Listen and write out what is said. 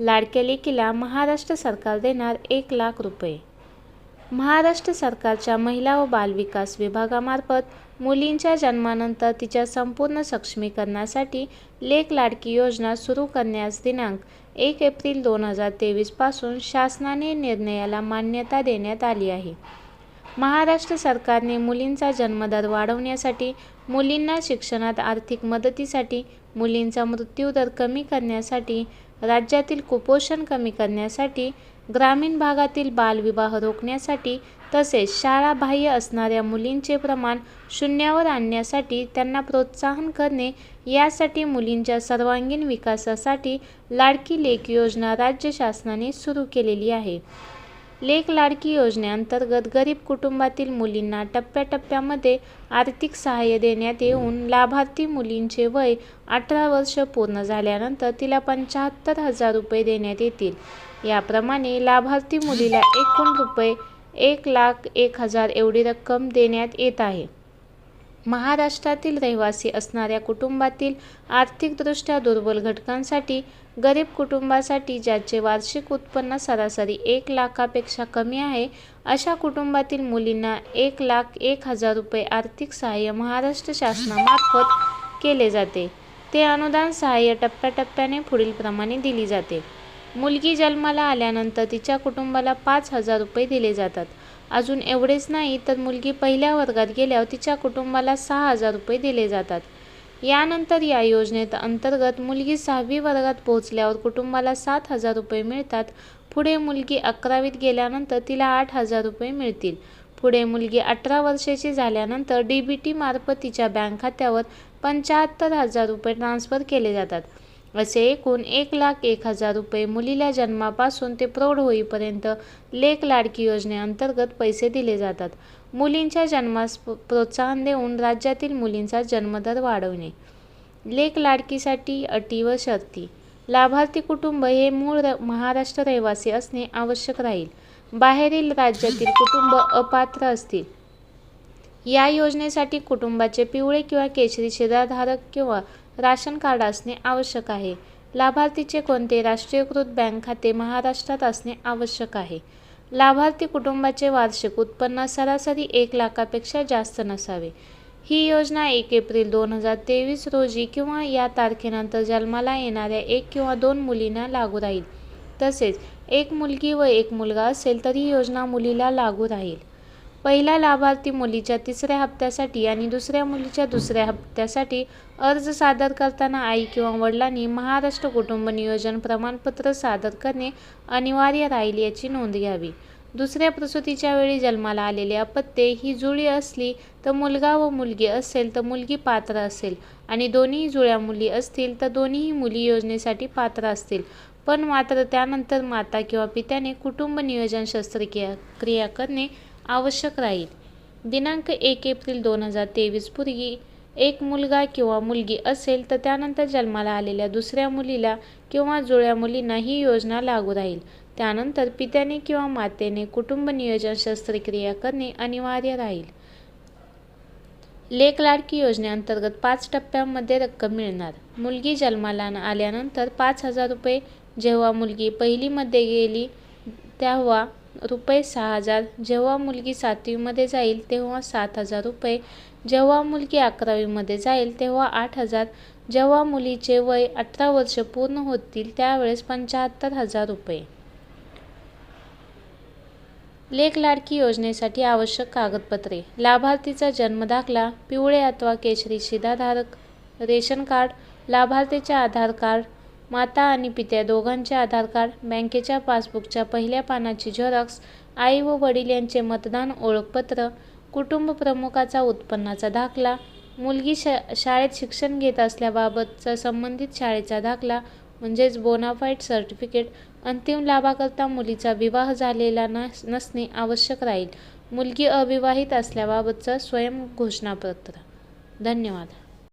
लाडक्या लेकीला महाराष्ट्र सरकार देणार एक लाख रुपये महाराष्ट्र सरकारच्या महिला व बालविकास विभागामार्फत मुलींच्या जन्मानंतर तिच्या संपूर्ण सक्षमीकरणासाठी लेक लाडकी योजना सुरू करण्यास दिनांक एक एप्रिल दोन हजार तेवीसपासून शासनाने निर्णयाला मान्यता देण्यात आली आहे. महाराष्ट्र सरकारने मुलींचा जन्मदर वाढवण्यासाठी, मुलींना शिक्षणात आर्थिक मदतीसाठी, मुलींचा मृत्यूदर कमी करण्यासाठी, राज्यातील कुपोषण कमी करण्यासाठी, ग्रामीण भागातील बालविवाह रोखण्यासाठी तसेच शाळाबाह्य असणाऱ्या मुलींचे प्रमाण शून्यावर आणण्यासाठी त्यांना प्रोत्साहन करणे यासाठी मुलींच्या सर्वांगीण विकासासाठी लाडकी लेक योजना राज्य शासनाने सुरू केलेली आहे. लेक लाडकी योजनेअंतर्गत गरीब कुटुंबातील मुलींना टप्प्याटप्प्यामध्ये आर्थिक सहाय्य देण्यात येऊन लाभार्थी मुलींचे वय अठरा वर्ष पूर्ण झाल्यानंतर तिला पंचाहत्तर हजार रुपये देण्यात येतील. याप्रमाणे लाभार्थी मुलीला एकूण रुपये एक लाख एक हजार एवढी रक्कम देण्यात येत आहे. महाराष्ट्रातील रहिवासी असणाऱ्या कुटुंबातील आर्थिकदृष्ट्या दुर्बल घटकांसाठी, गरीब कुटुंबासाठी ज्याचे वार्षिक उत्पन्न सरासरी एक लाखापेक्षा कमी आहे अशा कुटुंबातील मुलींना एक लाख एक हजार रुपये आर्थिक सहाय्य महाराष्ट्र शासनामार्फत केले जाते. ते अनुदान सहाय्य टप्प्याटप्प्याने पुढीलप्रमाणे दिली जाते. मुलगी जन्माला आल्यानंतर तिच्या कुटुंबाला पाच हजार रुपये दिले जातात. अजून एवढेच नाही तर मुलगी पहिल्या वर्गात गेल्यावर तिच्या कुटुंबाला सहा हजार रुपये दिले जातात. यानंतर या योजनेत अंतर्गत मुलगी सहावी वर्गात पोहोचल्यावर कुटुंबाला सात हजार रुपये मिळतात. पुढे मुलगी अकरावीत गेल्यानंतर तिला आठ हजार रुपये मिळतील. पुढे मुलगी अठरा वर्षाची झाल्यानंतर डी बी टी मार्फत तिच्या बँक खात्यावर पंचाहत्तर हजार रुपये ट्रान्सफर केले जातात. असे एकूण एक लाख एक हजार रुपये मुलीला जन्मापासून ते प्रौढ होईपर्यंत लेक लाडकी योजनेअंतर्गत पैसे दिले जातात. मुलींच्या जन्मास प्रोत्साहन देऊन राज्यातील मुलींचा जन्मदर वाढवणे लेक लाडकीसाठी अटी व शर्ती - लाभार्थी कुटुंब हे मूळ महाराष्ट्र रहिवासी असणे आवश्यक राहील. बाहेरील राज्यातील कुटुंब अपात्र असतील. या योजनेसाठी कुटुंबाचे पिवळे किंवा केशरी शिराधारक किंवा राशन कार्ड असणे आवश्यक आहे. लाभार्थीचे कोणते राष्ट्रीयकृत बँक खाते महाराष्ट्रात असणे आवश्यक आहे. लाभार्थी कुटुंबाचे वार्षिक उत्पन्न सरासरी एक लाखापेक्षा जास्त नसावे. ही योजना एक एप्रिल दोन हजार तेवीस रोजी किंवा या तारखेनंतर जन्माला येणाऱ्या एक किंवा दोन मुलींना लागू राहील. तसेच एक मुलगी व एक मुलगा असेल तर ही योजना मुलीला लागू राहील. पहिला लाभार्थी मुलीच्या तिसऱ्या हप्त्यासाठी आणि दुसऱ्या मुलीच्या दुसऱ्या हप्त्यासाठी अर्ज सादर करताना आई किंवा वडिलांनी महाराष्ट्र कुटुंब नियोजन प्रमाणपत्र सादर करणे अनिवार्य राहील याची नोंद घ्यावी. दुसऱ्या प्रसूतीच्या वेळी जन्माला आलेले अपत्ये ही जुळी असली तर मुलगा व मुलगी असेल तर मुलगी पात्र असेल आणि दोन्हीही जुळ्या मुली असतील तर दोन्हीही मुली योजनेसाठी पात्र असतील पण मात्र त्यानंतर माता किंवा पित्याने कुटुंब नियोजन शस्त्रक्रिया क्रिया करणे आवश्यक राहील. दिनांक एक एप्रिल दोन हजार तेवीसपूर्वी एक मुलगा किंवा मुलगी असेल तर त्यानंतर जन्माला आलेल्या दुसऱ्या मुलीला किंवा जुळ्या मुलींना ही योजना लागू राहील. त्यानंतर पित्याने किंवा मातेने कुटुंब नियोजन शस्त्रक्रिया करणे अनिवार्य राहील. लेक लाडकी योजनेअंतर्गत पाच टप्प्यांमध्ये रक्कम मिळणार - मुलगी जन्माला आल्यानंतर पाच हजार रुपये, जेव्हा मुलगी पहिलीमध्ये गेली तेव्हा रुपये सहा हजार, जेव्हा मुलगी सातवीमध्ये जाईल तेव्हा सात हजार रुपये, जेव्हा मुलगी अकरावीमध्ये जाईल तेव्हा आठ हजार, जेव्हा मुलीचे वय अठरा वर्ष पूर्ण होतील त्यावेळेस पंचाहत्तर हजार रुपये. लेख लाडकी योजनेसाठी आवश्यक कागदपत्रे - लाभार्थीचा जन्मदाखला, पिवळे अथवा केशरी शिधाधारक रेशन कार्ड, लाभार्थीचे आधार कार्ड, माता आणि पित्या दोघांचे आधार कार्ड, बँकेच्या पासबुकच्या पहिल्या पानाची झेरॉक्स, आई व वडील यांचे मतदान ओळखपत्र, कुटुंब प्रमुखाचा उत्पन्नाचा दाखला, मुलगी शा शाळेत शिक्षण घेत असल्याबाबतचा संबंधित शाळेचा दाखला म्हणजेच बोनाफाईट सर्टिफिकेट, अंतिम लाभाकरता मुलीचा विवाह झालेला नस नसणे आवश्यक राहील. मुलगी अविवाहित असल्याबाबतचं स्वयं घोषणापत्र. धन्यवाद.